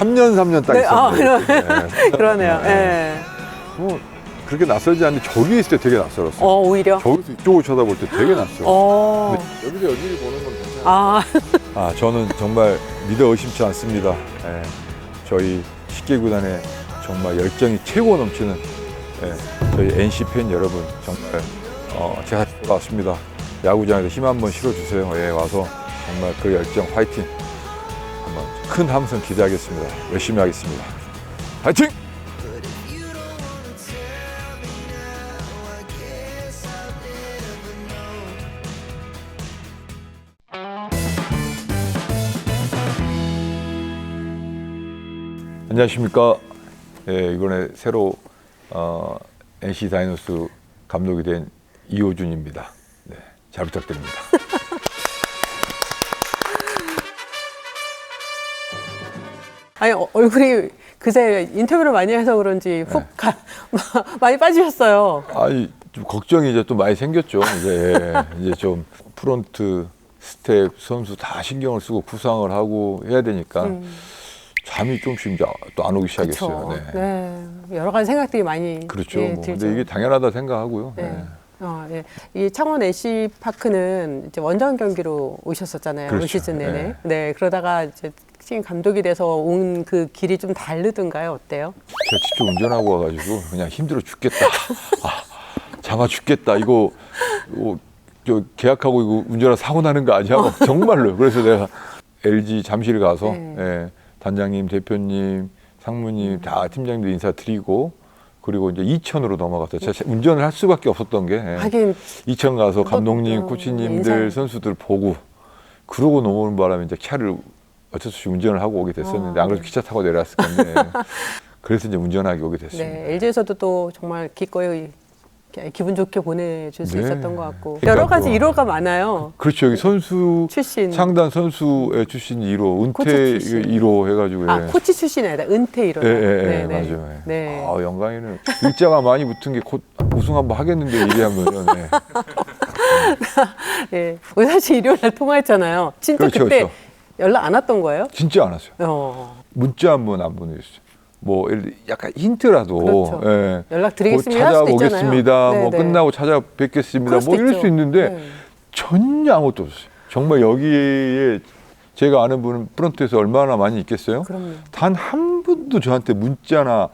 3년 3년 딱 네, 아, 있었는데. 그러- 네. 그러네요. 예. 뭐 그렇게 낯설지 않는데 저기 있을 때 되게 낯설었어요. 어, 오히려. 저기서 이쪽을 쳐다볼 때 되게 낯설어. 어. 여기서 여기를 보는 건 괜찮아요. 아, 아, 저는 정말 믿어 의심치 않습니다. 예, 저희 식기구단의 정말 열정이 최고 넘치는 예, 저희 NC 팬 여러분 정말 어, 제가 돌아왔습니다. 야구장에서 힘 한번 실어주세요. 예, 와서 정말 그 열정 화이팅 큰 함성 기대하겠습니다. 열심히 하겠습니다. 화이팅! 안녕하십니까. 예, 이번에 새로 어, NC 다이노스 감독이 된 이호준입니다. 네, 잘 부탁드립니다. 아니, 어, 얼굴이 그새 인터뷰를 많이 해서 그런지 훅 가, 많이 빠지셨어요. 아니 좀 걱정이 이제 또 많이 생겼죠. 이제 예, 이제 좀 프론트 스텝 선수 다 신경을 쓰고 구상을 하고 해야 되니까 잠이 좀씩 이제 또 안 오기 시작했어요. 그렇죠. 네. 네. 여러 가지 생각들이 많이 그렇죠. 예, 뭐. 들죠. 근데 이게 당연하다 생각하고요. 네. 네. 어, 예. 이 창원 NC 파크는 이제 원정 경기로 오셨었잖아요. 올 그렇죠. 시즌 내내. 네. 네. 그러다가 이제 팀 감독이 돼서 온 그 길이 좀 다르던가요? 어때요? 제가 직접 운전하고 와가지고 그냥 힘들어 죽겠다. 아, 잠아 죽겠다. 이거, 이거 저 계약하고 이거 운전하 사고 나는 거 아니야? 막 정말로. 그래서 내가 LG 잠실 가서 네. 예, 단장님, 대표님, 상무님 다 팀장님들 인사 드리고 그리고 이제 이천으로 넘어갔어요. 제가 운전을 할 수밖에 없었던 게 예. 하긴 이천 가서 감독님, 어, 코치님들, 인사. 선수들 보고 그러고 넘어오는 바람에 이제 차를 어쩔 수 없이 운전을 하고 오게 됐었는데 아, 안 그래도 네. 기차 타고 내려왔을 건데 그래서 이제 운전하게 오게 됐습니다. 네, LG에서도 또 정말 기꺼이 기분 좋게 보내줄 수 네. 있었던 것 같고 그러니까 여러 가지 또- 일호가 많아요. 그렇죠. 여기 선수 출신 상단 선수의 출신 1호, 코치 은퇴 출신. 1호 해가지고 아 예. 코치 출신이 아니라 은퇴 1호. 예, 예, 예, 맞아요. 예. 네. 아, 영광이는 일자가 많이 붙은 게 곧 우승 한번 하겠는데 이래 하면은 예. 네. 우리 사실 일요일 날 통화했잖아요. 진짜 그렇죠, 그때 그렇죠. 연락 안 왔던 거예요? 진짜 안 왔어요. 어. 문자 한 번 안 보내줬어요. 뭐 약간 힌트라도 그렇죠. 예. 연락 곧 드리겠습니다. 할 수도 찾아오겠습니다. 있잖아요. 뭐 네, 네. 끝나고 찾아뵙겠습니다. 뭐 이럴 있죠. 수 있는데 네. 전혀 아무것도 없어요. 정말 여기에 제가 아는 분은 프런트에서 얼마나 많이 있겠어요? 단 한 분도 저한테 문자나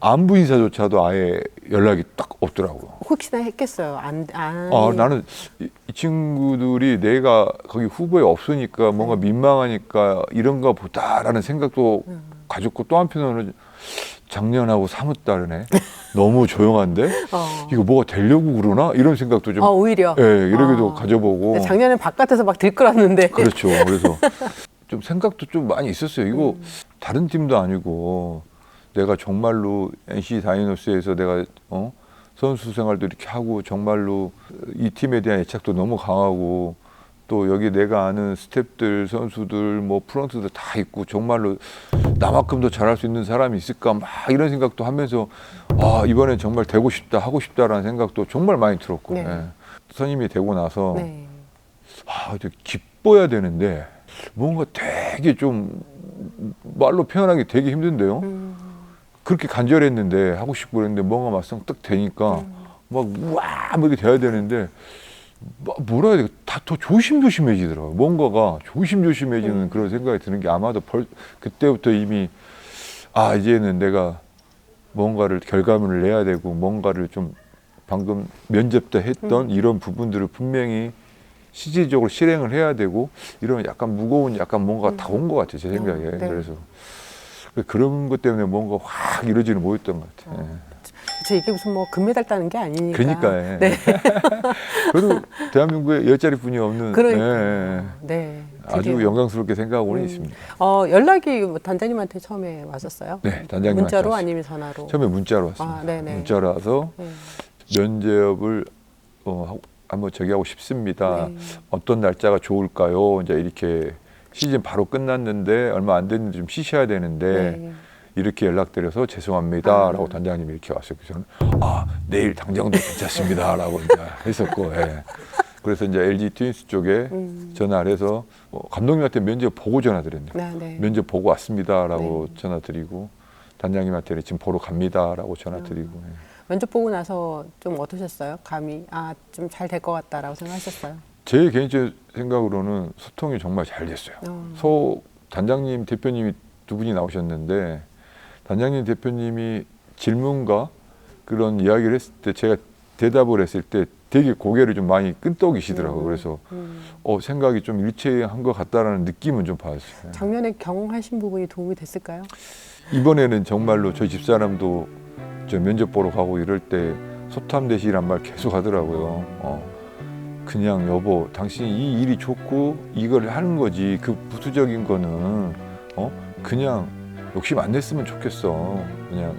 안부 인사조차도 아예 연락이 딱 없더라고요. 혹시나 했겠어요. 안, 안. 아, 나는 이, 이 친구들이 내가 거기 후보에 없으니까 뭔가 민망하니까 이런가 보다라는 생각도 가졌고 또 한편으로는 작년하고 사뭇 다르네. 너무 조용한데 어. 이거 뭐가 되려고 그러나 이런 생각도 좀 아, 오히려. 예, 이러기도 아. 가져보고 네, 작년에 바깥에서 막 들끓었는데. 그렇죠. 그래서 좀 생각도 좀 많이 있었어요. 이거 음. 다른 팀도 아니고 내가 정말로 NC 다이노스에서 내가 어? 선수 생활도 이렇게 하고 정말로 이 팀에 대한 애착도 너무 강하고 또 여기 내가 아는 스탭들 선수들 뭐 프런트들 다 있고 정말로 나만큼 더 잘할 수 있는 사람이 있을까 막 이런 생각도 하면서 아 이번엔 정말 되고 싶다 하고 싶다라는 생각도 정말 많이 들었고 네. 예. 선임이 되고 나서 네. 아, 기뻐야 되는데 뭔가 되게 좀 말로 표현하기 되게 힘든데요. 음. 그렇게 간절했는데 하고 싶고 그랬는데 뭔가 막상 딱 되니까 막 우와 뭐 이렇게 돼야 되는데 막 뭐라 해야 돼? 다더 조심조심해지더라고요. 뭔가가 조심조심해지는 그런 생각이 드는 게 아마도 벌 그때부터 이미 아 이제는 내가 뭔가를 결과물을 내야 되고 뭔가를 좀 방금 면접 때 했던 이런 부분들을 분명히 실질적으로 실행을 해야 되고 이런 약간 무거운 약간 뭔가 다온 것 같아요 제 생각에 어, 네. 그래서 그런 것 때문에 뭔가 확 이루어지는 못했던 것 같아요. 예. 저 이게 무슨 뭐 금메달 따는 게 아니니까. 그러니까 예. 네. 그래도 대한민국에 열 자리 분이 없는 그러니까. 예, 예. 네. 아주. 영광스럽게 생각하고는 음. 있습니다. 어, 연락이 뭐 단장님한테 처음에 왔었어요? 네, 단장님한테 문자로. 아니면 전화로? 처음에 문자로 왔습니다. 아, 네네. 문자로 와서 네. 면접을 어, 한번 저기 하고 싶습니다. 네. 어떤 날짜가 좋을까요? 이제 이렇게 시즌 바로 끝났는데 얼마 안 됐는데 좀 쉬셔야 되는데 네. 이렇게 연락드려서 죄송합니다 라고 아. 단장님이 이렇게 왔어요. 그래서 저는 아 내일 당장도 괜찮습니다 라고 이제 했었고 예. 그래서 이제 LG 트윈스 쪽에 음. 전화를 해서 어, 감독님한테 면접 보고 전화드렸네요. 네, 네. 면접 보고 왔습니다라고 전화드리고 단장님한테는 지금 보러 갑니다라고 전화드리고 예. 면접 보고 나서 좀 어떠셨어요? 감이 아 좀 잘 될 것 같다라고 생각하셨어요? 제 개인적 생각으로는 소통이 정말 잘 됐어요. 어. 소 단장님 대표님이 두 분이 나오셨는데 단장님 대표님이 질문과 그런 이야기를 했을 때 제가 대답을 했을 때 되게 고개를 좀 많이 끈덕이시더라고요. 그래서 음. 어, 생각이 좀 일체한 것 같다라는 느낌은 좀 받았어요. 작년에 경험하신 부분이 도움이 됐을까요? 이번에는 정말로 저희 집사람도 저 면접 보러 가고 이럴 때 소탐대시란 말 계속 하더라고요. 어, 그냥 여보, 당신이 이 일이 좋고 이걸 하는 거지. 그 부수적인 거는 어 그냥 욕심 안 냈으면 좋겠어. 그냥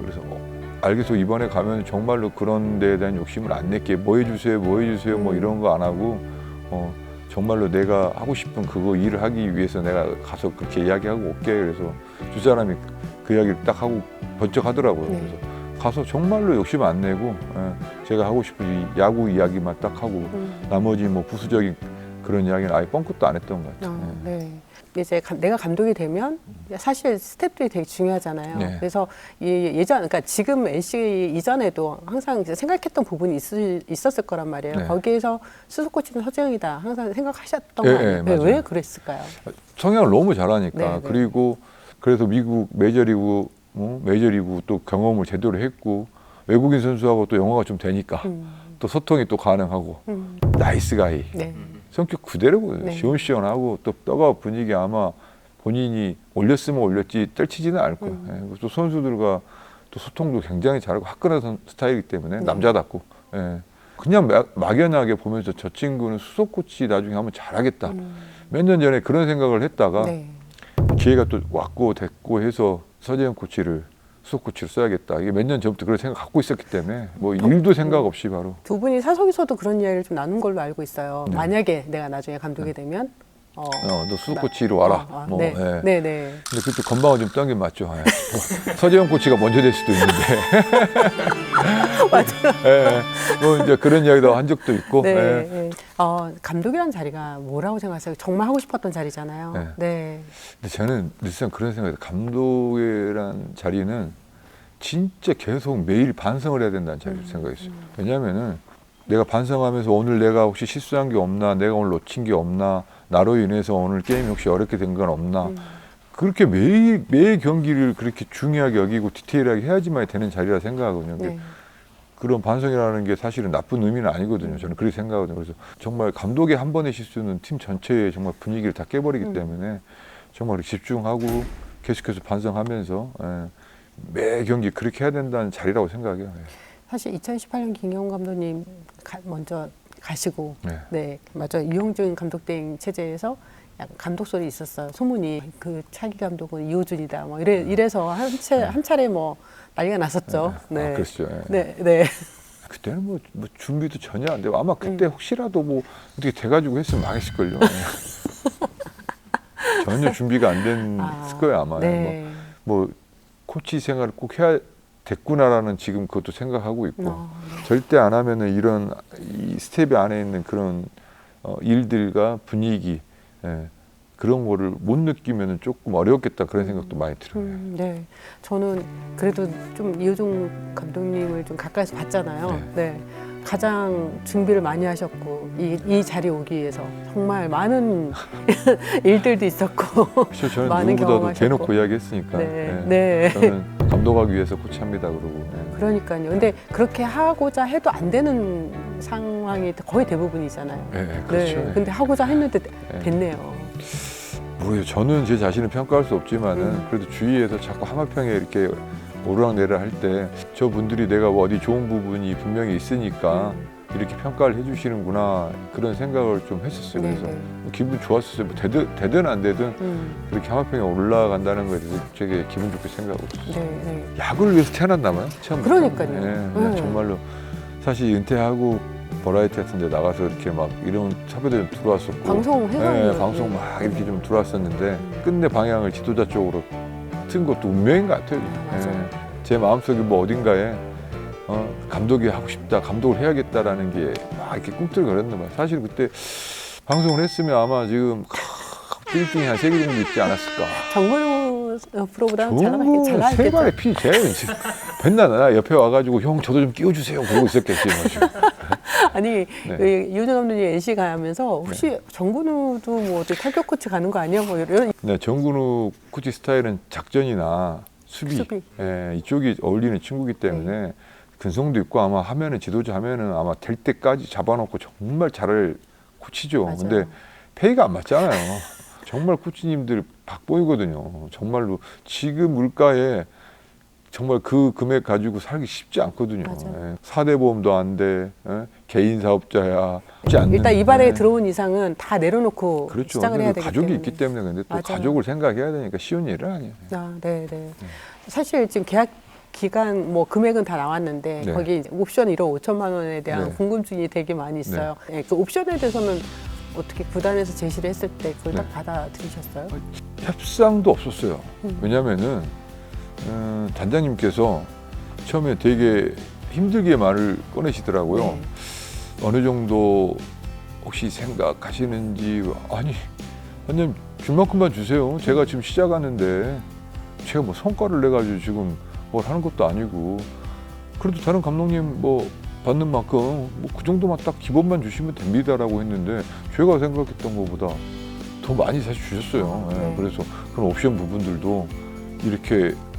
그래서 어, 알겠어. 이번에 가면 정말로 그런 데에 대한 욕심을 안 낼게. 뭐 해주세요, 뭐 해주세요, 뭐 음. 이런 거 안 하고 어 정말로 내가 하고 싶은 그거 일을 하기 위해서 내가 가서 그렇게 이야기하고 올게. 그래서 두 사람이 그 이야기를 딱 하고 번쩍 하더라고요. 네. 그래서 가서 정말로 욕심 안 내고 예, 제가 하고 싶은 이 야구 이야기만 딱 하고 음. 나머지 뭐 부수적인 그런 이야기는 아예 뻥끗도 안 했던 것 같아요. 어, 예. 네. 이제 감- 내가 감독이 되면 사실 스텝들이 되게 중요하잖아요. 네. 그래서 이 예전, 그러니까 지금 NC 이전에도 항상 생각했던 부분이 있을, 있었을 거란 말이에요. 네. 거기에서 수석 코치는 서재영이다 항상 생각하셨던 예, 거 아니에요? 예. 왜 그랬을까요? 성향을 너무 잘하니까 네, 네. 그리고 그래서 미국 메이저리그 뭐 메이저리그 또 경험을 제대로 했고 외국인 선수하고 또 영어가 좀 되니까 음, 또 소통이 또 가능하고 음, 나이스 가이 네. 성격 그대로거든요. 네. 시원시원하고 또 떠가 분위기 아마 본인이 올렸으면 올렸지 떨치지는 않을 거예요. 음. 예, 또 선수들과 또 소통도 굉장히 잘하고 화끈한 선- 스타일이기 때문에 네. 남자답고 예. 그냥 막, 막연하게 보면서 저 친구는 수석 코치 나중에 하면 잘하겠다. 음, 몇년 전에 그런 생각을 했다가 네. 기회가 또 왔고 됐고 해서 서재영 코치를 수석 코치로 써야겠다. 이게 몇 년 전부터 그런 생각 갖고 있었기 때문에 뭐 일도 생각 없이 바로 두 분이 사석에서도 그런 이야기를 좀 나눈 걸로 알고 있어요. 네. 만약에 내가 나중에 감독이 되면 어, 어, 너 수석 나- 코치로 와라. 어, 어, 뭐, 네. 예. 네, 네. 근데 그때 건방은 좀 던긴 맞죠. 예. 뭐, 서재영 코치가 먼저 될 수도 있는데. 맞아요. 예. 뭐 이제 그런 이야기도 한 적도 있고. 네. 예. 네. 어, 감독이라는 자리가 뭐라고 생각하세요? 정말 하고 싶었던 자리잖아요. 네. 네. 근데 저는 늘상 그런 생각이 들어요. 감독이란 자리는 진짜 계속 매일 반성을 해야 된다는 자리를 생각했어요. 왜냐하면은 내가 반성하면서 오늘 내가 혹시 실수한 게 없나, 내가 오늘 놓친 게 없나, 나로 인해서 오늘 게임이 혹시 어렵게 된 건 없나. 음. 그렇게 매일 매일 경기를 그렇게 중요하게 여기고 디테일하게 해야지만 되는 자리라 생각하거든요. 네. 그런 반성이라는 게 사실은 나쁜 의미는 아니거든요. 저는 그렇게 생각하거든요. 그래서 정말 감독의 한 번의 실수는 팀 전체의 정말 분위기를 다 깨버리기 음. 때문에 정말 집중하고 계속해서 반성하면서 예, 매 경기 그렇게 해야 된다는 자리라고 생각해요. 예. 사실 2018년 김경훈 감독님 가- 먼저 가시고 네. 네 맞아 유영준 감독 대행 체제에서 약간 감독 소리 있었어요 소문이 그 차기 감독은 이호준이다 뭐 이래 이래서 한, 채, 한 차례 뭐 난리가 났었죠 네. 아, 그랬죠. 예. 네, 네. 그때는 뭐, 뭐 준비도 전혀 안 되고 아마 그때 혹시라도 뭐 어떻게 돼가지고 했으면 망했을걸요. 예. 전혀 준비가 안 됐을 아, 거예요 아마. 네. 뭐, 뭐 코치 생활을 꼭 해야 됐구나라는 지금 그것도 생각하고 있고 어, 절대 안 하면은 이런 이 스텝 안에 있는 그런 어, 일들과 분위기 예, 그런 거를 못 느끼면은 조금 어렵겠다 그런 생각도 많이 들어요. 음, 네. 저는 그래도 좀 이호종 감독님을 좀 가까이서 봤잖아요. 네. 가장 준비를 많이 하셨고 이, 이 자리에 오기 위해서 정말 많은 일들도 있었고 그래서 저는 많은 누구보다도 경험하셨고. 대놓고 이야기했으니까 네, 예, 네. 저는 감독하기 위해서 코치합니다 그러고 예. 그러니까요. 근데 그렇게 하고자 해도 안 되는 상황이 거의 대부분이잖아요. 예, 예, 그렇죠. 네. 예. 근데 하고자 했는데 예. 됐네요. 모르겠어요. 저는 제 자신을 평가할 수 없지만은 음. 그래도 주위에서 자꾸 하마평에 이렇게 오르락내리락 할 때 저 분들이 내가 뭐 어디 좋은 부분이 분명히 있으니까 음. 이렇게 평가를 해주시는구나 그런 생각을 좀 했었어요. 네, 그래서 네. 기분 좋았었어요. 뭐 되든, 되든 안 되든 음, 그렇게 하마평에 올라간다는 거에 대해서 되게 기분 좋게 생각하고 있었어요. 네, 네. 야구를 위해서 태어났나 봐요. 처음 그러니까요. 예, 그냥 네. 정말로 사실 은퇴하고 버라이티 같은 데 나가서 이렇게 막 이런 좀 들어왔었고 방송 해가지고 예, 방송 막 이렇게 좀 들어왔었는데 끝내 방향을 지도자 쪽으로 튼 것도 운명인 것 같아요. 아. 예, 제 마음속에 뭐 어딘가에 어, 감독이 하고 싶다, 감독을 해야겠다라는 게막막 이렇게 꿈틀거렸나 봐요. 사실 그때 방송을 했으면 아마 지금 빌딩이 한 세개 정도 있지 않았을까. 정근우 프로보다는 잘, 나가, 정말 잘 세. 발의 피 제일 맨날 나 옆에 와가지고 형 저도 좀 끼워주세요 그러고 있었겠지 뭐 지금. 아니 네. 그 이효정 감독님 NC 가면서 혹시 정근우도 뭐 어떻게 타격 코치 가는 거 아니야? 뭐 이런 네, 정근우 코치 스타일은 작전이나 수비, 수비. 예, 이쪽이 어울리는 친구기 때문에 근성도 있고 아마 하면은 지도자 하면은 아마 될 때까지 잡아놓고 정말 잘할 코치죠. 맞아요. 근데 페이가 안 맞잖아요. 정말 코치님들 박보이거든요. 정말로 지금 물가에 정말 그 금액 가지고 살기 쉽지 않거든요. 맞아요. 예, 사대 보험도 안 돼. 예, 개인 사업자야. 쉽지 않는. 일단 이 발에 예. 들어온 이상은 다 내려놓고 그렇죠. 시작을 근데 해야 그 되기 가족이 때문에. 있기 때문에 근데 또 맞아요. 가족을 생각해야 되니까 쉬운 일은 아니에요. 아, 네, 네. 사실 지금 계약 기간 뭐 금액은 다 나왔는데 네. 거기 이제 옵션 1억 5천만 원에 대한 네. 궁금증이 되게 많이 있어요. 네, 그 옵션에 대해서는 어떻게 구단에서 제시를 했을 때 그걸 딱 네. 받아들이셨어요? 협상도 없었어요. 음. 왜냐면은 음, 단장님께서 처음에 되게 힘들게 말을 꺼내시더라고요. 네. 어느 정도 혹시 생각하시는지 아니 단장님 줄 만큼만 주세요. 제가 지금 시작하는데 제가 뭐 성과를 내 가지고 지금 뭘 하는 것도 아니고 그래도 다른 감독님 뭐 받는 만큼 뭐 그 정도만 딱 기본만 주시면 됩니다라고 했는데 제가 생각했던 것보다 더 많이 사실 주셨어요. 예, 네. 그래서 그런 옵션 부분들도 이렇게 음,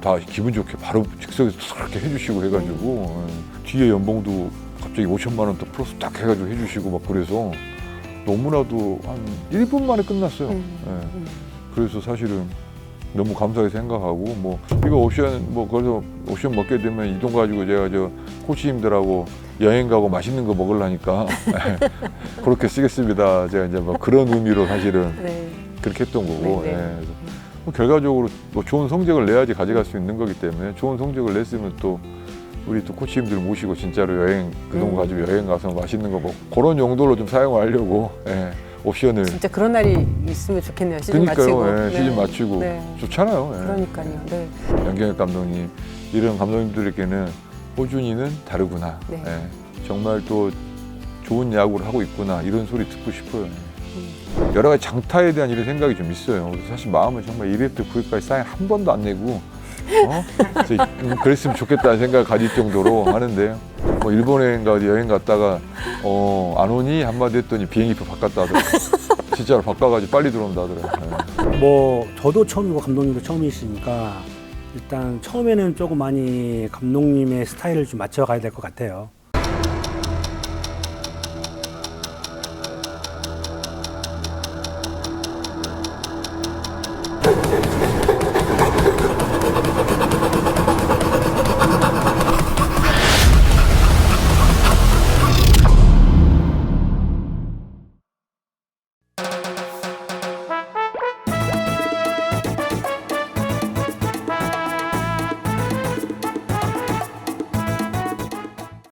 다 기분 좋게 바로 즉석에서 이렇게 해주시고 해가지고 예, 뒤에 연봉도 갑자기 5천만 원 더 플러스 딱 해가지고 해주시고 막 그래서 너무나도 한 1분 만에 끝났어요. 음, 예. 음. 그래서 사실은 너무 감사하게 생각하고 뭐 이거 옵션 뭐 거기서 옵션 먹게 되면 이동 가지고 제가 저 코치님들하고 여행 가고 맛있는 거 먹으려니까 그렇게 쓰겠습니다. 제가 이제 뭐 그런 의미로 사실은 네. 그렇게 했던 거고 네, 네. 예, 그래서 뭐 결과적으로 뭐 좋은 성적을 내야지 가져갈 수 있는 거기 때문에 좋은 성적을 냈으면 또 우리 또 코치님들 모시고 진짜로 여행 그돈 음. 가지고 여행 가서 맛있는 거 먹고 그런 용도로 좀 사용하려고 예, 옵션을 진짜 그런 날이 있으면 좋겠네요. 시즌 그러니까요 마치고. 예, 시즌 마치고 네. 좋잖아요 예. 그러니까요. 네. 양경혁 감독님 이런 감독님들에게는 호준이는 다르구나 네. 예, 정말 또 좋은 야구를 하고 있구나 이런 소리 듣고 싶어요 음. 여러 가지 장타에 대한 이런 생각이 좀 있어요 그래서 사실 마음은 정말 1회부터 9회까지 사인 한 번도 안 내고 어? 음, 그랬으면 좋겠다는 생각을 가질 정도로 하는데 뭐 일본에인가 어디 여행 갔다가 어, 안 오니 한마디 했더니 비행기표 바꿨다 하더라고요 진짜로 바꿔가지고 빨리 들어온다 하더라고요 예. 뭐 저도 처음이고 감독님도 처음이시니까 일단 처음에는 조금 많이 감독님의 스타일을 좀 맞춰가야 될 것 같아요.